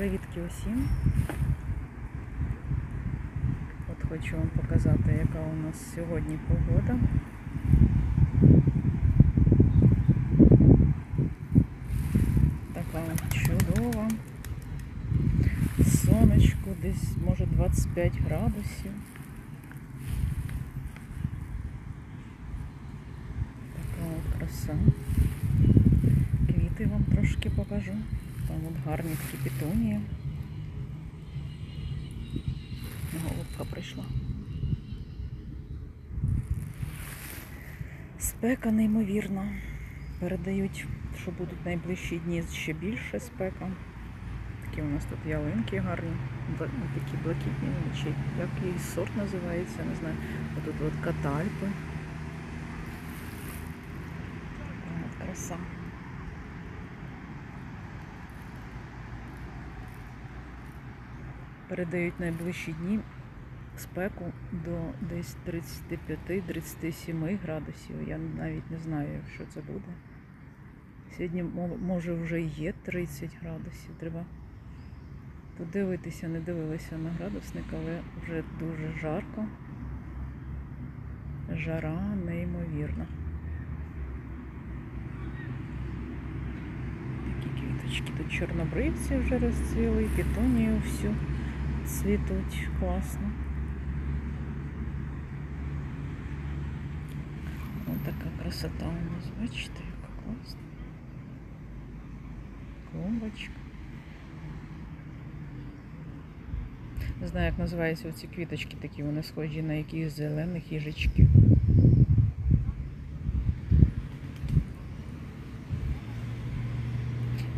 Привітки усім. От хочу вам показати, яка у нас сьогодні погода. Така чудова. Сонечко десь може 25 градусів. Така от краса. Квіти вам трошки покажу. Там от гарні такі петунії. Голубка прийшла. Спека неймовірна. Передають, що будуть найближчі дні ще більше спека. Такі у нас тут ялинки гарні, такі блакитні, чи як її сорт називається, не знаю. Отут от катальпи. Така краса. Передають найближчі дні спеку до десь 35-37 градусів. Я навіть не знаю, що це буде. Сьогодні може вже є 30 градусів. Треба подивитися, не дивилася на градусник, але вже дуже жарко. Жара неймовірна. Такі квіточки. Тут чорнобривці вже розцвіли, пітонію всю цвітуть класно. Ось така красота у нас, бачите, яка класна. Клумбочка. Не знаю, як називаються оці квіточки такі, вони схожі на якісь зелених їжачків.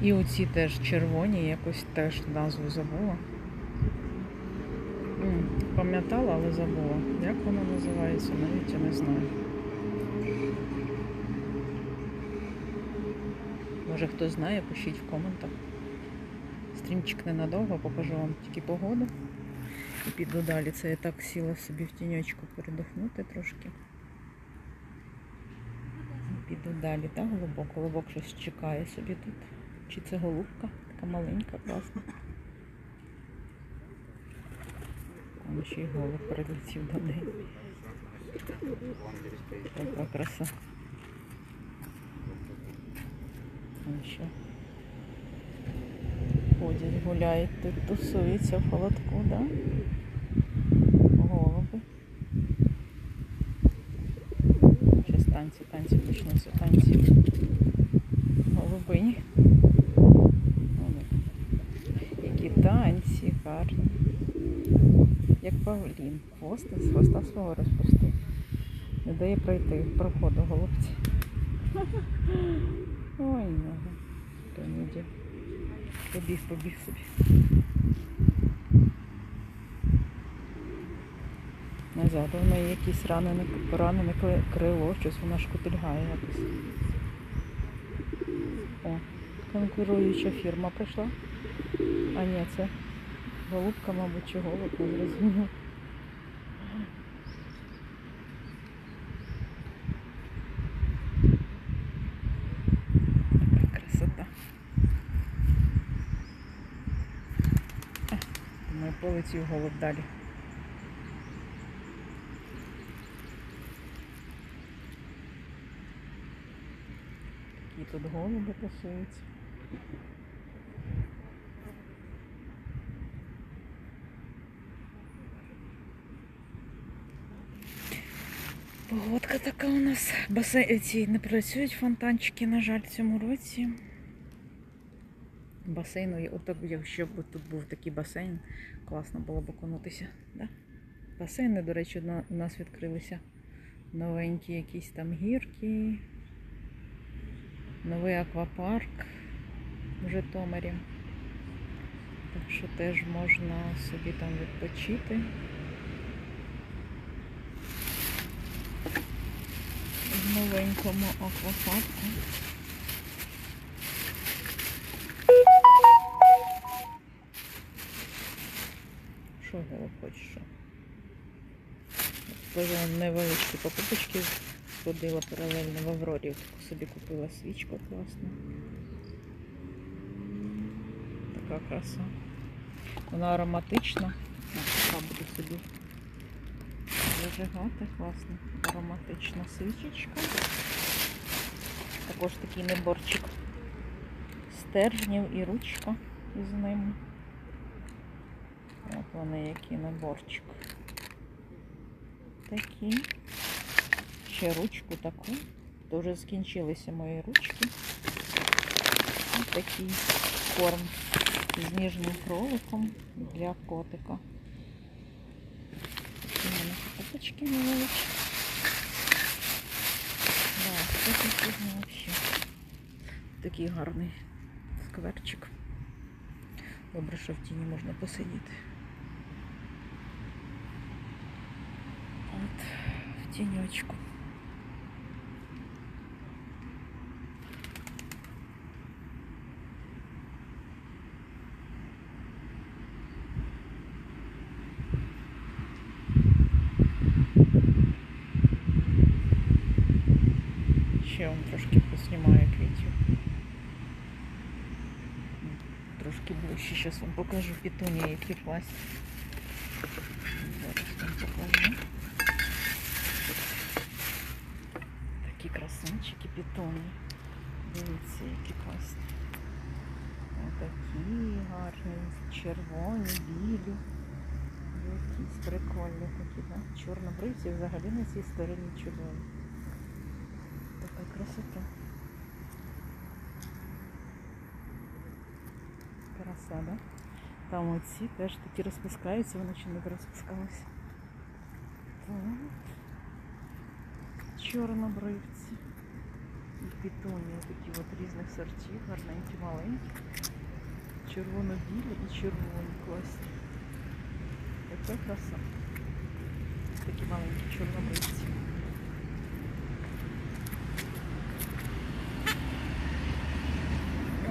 І оці теж червоні, якось теж назву забула. М, Пам'ятала, але забула. Як воно називається, навіть я не знаю. Може хтось знає, пишіть в коментах. Стрімчик ненадовго, покажу вам тільки погоду. І піду далі. Це я так сіла собі в тіньочку передохнути трошки. І Піду далі, так, голубок? Голубок щось чекає собі тут. Чи це голубка? Така маленька, класна. Там ще й голуб прилетів до неї. Така краса. Там ще ходять, гуляють, тут тусуються в холодку, да? Голуби. Зараз танці, танці почнуться, танці. Голубині. Які танці гарні. Павлін. Хвоста хвоста свого розпустив. Не дає пройти проходу голубці. Ой, нога. Побіг, побіг собі. Назад у неї якісь ранене, поранене крило, щось вона шкутильгає якось. О, конкуруюча фірма прийшла. А ні, це голубка, мабуть, чи голуб, не зрозуміло. Така красота. А, Думаю, полетів голуб далі. Такі тут голуби пасуються. Погодка така у нас. Басейн ці не працюють фонтанчики, на жаль, в цьому році. Басейну, є- отак, якщо б тут був такий басейн, класно було б окунутися. Да? Басейни, до речі, у нас відкрилися новенькі якісь там гірки, новий аквапарк в Житомирі. Так що теж можна собі там відпочити. В новенькому аквапарку. Хочеш? що? Теж невеличкі покупочки сходила паралельно в Аврорі. Собі купила свічку класну. Така краса. Вона ароматична. Така буде собі зажигати. Класно. Ароматична свічечка. Також такий наборчик стержнів і ручка із ними. От вони який наборчик. Такі. Ще ручку таку. То вже скінчилися мої ручки. Ось такий корм з ніжним кроликом для котика. Такі в мене копочки невеличкі. Такий гарний скверчик. Добре, що в тіні можна посидіти. От, в тіньочку. Ще вам трошки поснімаю квітів. Трошки ближче. Зараз вам покажу пітунії, які класні. Зараз вам покажу. Красунчики пітуні. Дивіться, які класні. Отакі гарні, червоні, білі. Якісь прикольні такі, да? Чорнобривці взагалі на цій стороні чудові. Така красота. Краса, да? Там оці теж такі розпускаються, вони ще не розпускалися. Так. Чорнобривці. І пітоні такі от різних сортів, гарненькі, маленькі. Червоно-білі і червоні класні. Така краса. Такі маленькі чорнобривці.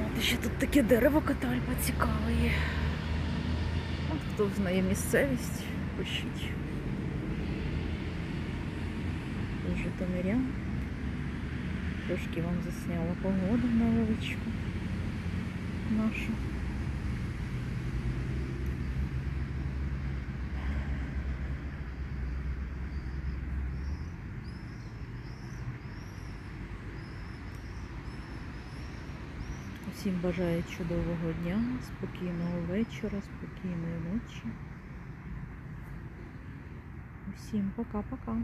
От ще тут таке дерево катальба цікаве є. От хто знає місцевість, пишіть. Тут Житомирян. Трошки вам засняла погоду невеличку нашу. Усім бажаю чудового дня, спокійного вечора, спокійної ночі. Усім пока-пока.